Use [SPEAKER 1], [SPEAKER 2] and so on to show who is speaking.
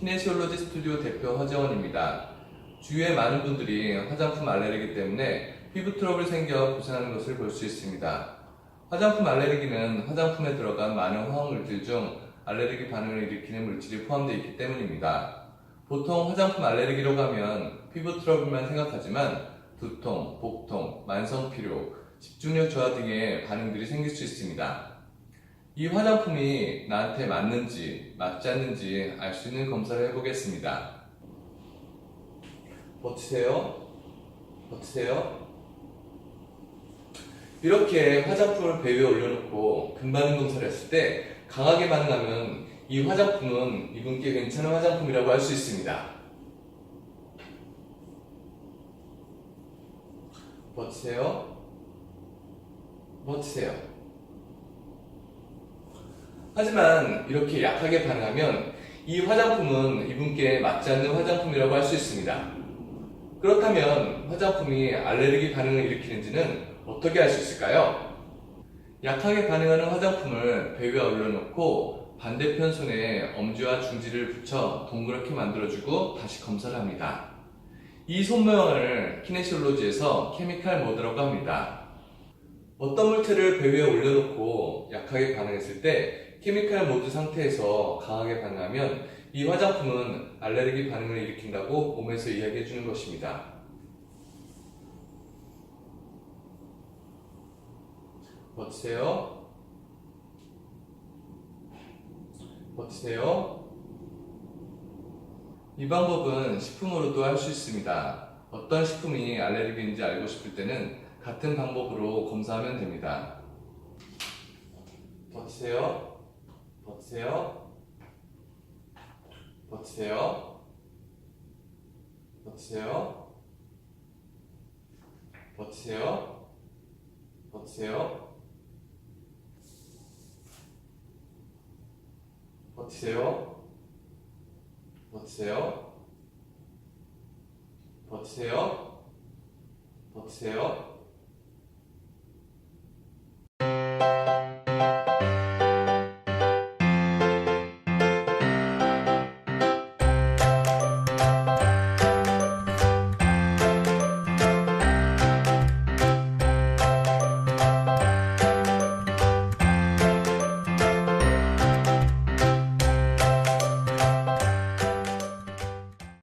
[SPEAKER 1] 키네시올로지 스튜디오 대표 허재원입니다. 주위에 많은 분들이 화장품 알레르기 때문에 피부 트러블 생겨 고생하는 것을 볼 수 있습니다. 화장품 알레르기는 화장품에 들어간 많은 화학물질 중 알레르기 반응을 일으키는 물질이 포함되어 있기 때문입니다. 보통 화장품 알레르기라고 하면 피부 트러블만 생각하지만 두통, 복통, 만성 피로, 집중력 저하 등의 반응들이 생길 수 있습니다. 이 화장품이 나한테 맞는지 맞지 않는지 알 수 있는 검사를 해보겠습니다. 버티세요. 버티세요. 이렇게 화장품을 배 위에 올려놓고 금반응 검사를 했을 때 강하게 반응하면 이 화장품은 이분께 괜찮은 화장품이라고 할 수 있습니다. 버티세요. 버티세요. 하지만 이렇게 약하게 반응하면 이 화장품은 이분께 맞지 않는 화장품이라고 할 수 있습니다. 그렇다면 화장품이 알레르기 반응을 일으키는지는 어떻게 알 수 있을까요? 약하게 반응하는 화장품을 배 위에 올려놓고 반대편 손에 엄지와 중지를 붙여 동그랗게 만들어주고 다시 검사를 합니다. 이 손 모양을 키네시올로지에서 케미칼 모드라고 합니다. 어떤 물체를 배 위에 올려놓고 약하게 반응했을 때 케미칼 모드 상태에서 강하게 반응하면 이 화장품은 알레르기 반응을 일으킨다고 몸에서 이야기해 주는 것입니다. 버티세요. 버티세요. 이 방법은 식품으로도 할 수 있습니다. 어떤 식품이 알레르기인지 알고 싶을 때는 같은 방법으로 검사하면 됩니다. 버티세요. 버티세요. 버티세요. 버티세요. 버티세요. 버티세요. 버티세요. 버티세요. 버티세요. 버티세요.